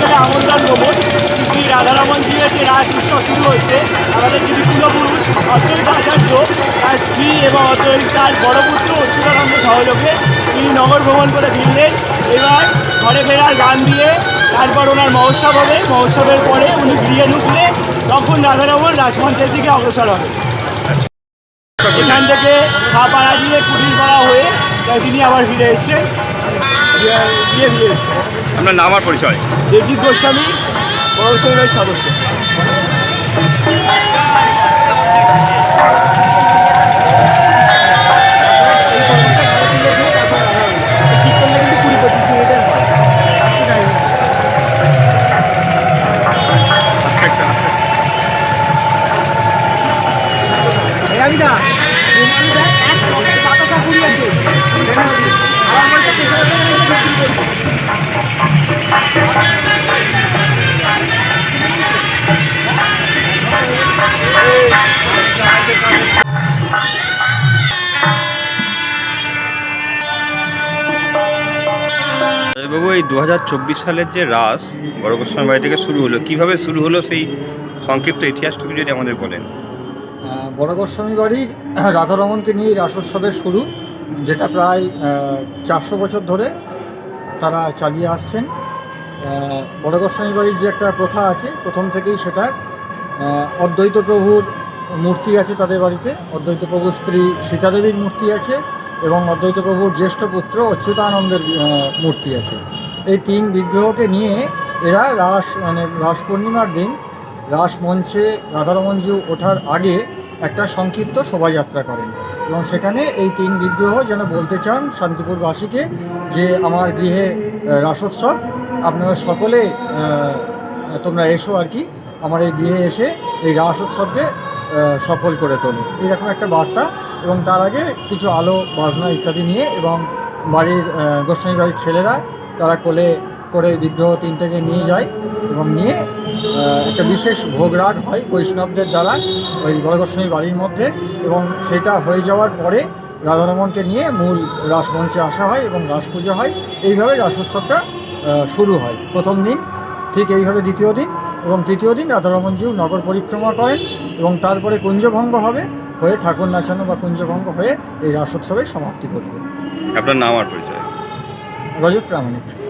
এখানে আমন্ত্রণ ভ্রমণ শ্রী রাধারমন জির যে রাস উৎসব শুরু হচ্ছে আমাদের যিনি পূর্বপুরুষ অদ্বৈত আচার্য তার স্ত্রী এবং অদ্বৈত তার বড় পুত্র অচ্যুতানন্দ সহযোগে তিনি নগর ভ্রমণ করে ফিরলেন। এবার ঘরে ফেরার গান দিয়ে তারপর ওনার মহোৎসব হবে। মহোৎসবের পরে উনি গৃহে ঢুকলে তখন রাধারমন রাজমঞ্চের দিকে অগ্রসর হবে। এখান থেকে খাপাড়া দিয়ে কুটির পাড়া হয়ে তিনি আবার ফিরে এসছেন। গিয়ে ফিরে এসছেন। আপনার নাম আর পরিচয়? দেবজিৎ গোস্বামী পৌরসভার সদস্য। বাবু, এই দু হাজার চব্বিশ সালের যে রাস বড় গোস্বামী বাড়ি থেকে শুরু হলো, কীভাবে শুরু হলো সেই সংক্ষিপ্ত ইতিহাসটুকু যদি আমাদের বলেন? বড় গোস্বামী বাড়ির রাধারমনকে নিয়ে রাসোৎসবের শুরু, যেটা প্রায় চারশো বছর ধরে তারা চালিয়ে আসছেন। বড় গোস্বামী বাড়ির যে একটা প্রথা আছে, প্রথম থেকেই সেটা অদ্বৈত প্রভুর মূর্তি আছে তাদের বাড়িতে। অদ্বৈত প্রভুর স্ত্রী সীতাদেবীর মূর্তি আছে। এবং অদ্বৈত প্রভুর জ্যেষ্ঠ পুত্র অচ্যুতানন্দের মূর্তি আছে। এই তিন বিগ্রহকে নিয়ে এরা রাস মানে রাস পূর্ণিমার দিন রাস মঞ্চে রাধারমঞ্জু ওঠার আগে একটা সংক্ষিপ্ত শোভাযাত্রা করেন এবং সেখানে এই তিন বিগ্রহ যেন বলতে চান শান্তিপুরবাসীকে যে আমার গৃহে রাসোৎসব, আপনারা সকলে তোমরা এসো আর কি। আমার এই গৃহে এসে এই রাস উৎসবকে সফল করে তোলে। এরকম একটা বার্তা এবং তার আগে কিছু আলো, বাজনা ইত্যাদি নিয়ে এবং বাড়ির গোস্বামী বাড়ির ছেলেরা তারা কোলে করে বিগ্রহ তিনটেকে নিয়ে যায় এবং নিয়ে একটা বিশেষ ভোগরাগ হয় বৈষ্ণবদের দ্বারা ওই বড় গোস্বামী বাড়ির মধ্যে এবং সেটা হয়ে যাওয়ার পরে রাধারমনকে নিয়ে মূল রাসমঞ্চে আসা হয় এবং রাস পুজো হয়। এইভাবে রাস উৎসবটা শুরু হয়। প্রথম দিন, ঠিক এইভাবে দ্বিতীয় দিন এবং তৃতীয় দিন রাধারমণজিও নগর পরিক্রমা করেন এবং তারপরে কুঞ্জভঙ্গ হবে হয়ে ঠাকুর নাচানো বা কুঞ্জভঙ্গ হয়ে এই রাসোৎসবের সমাপ্তি ঘটবে। আপনার নাম আর পরিচয়? রজত প্রামাণিক।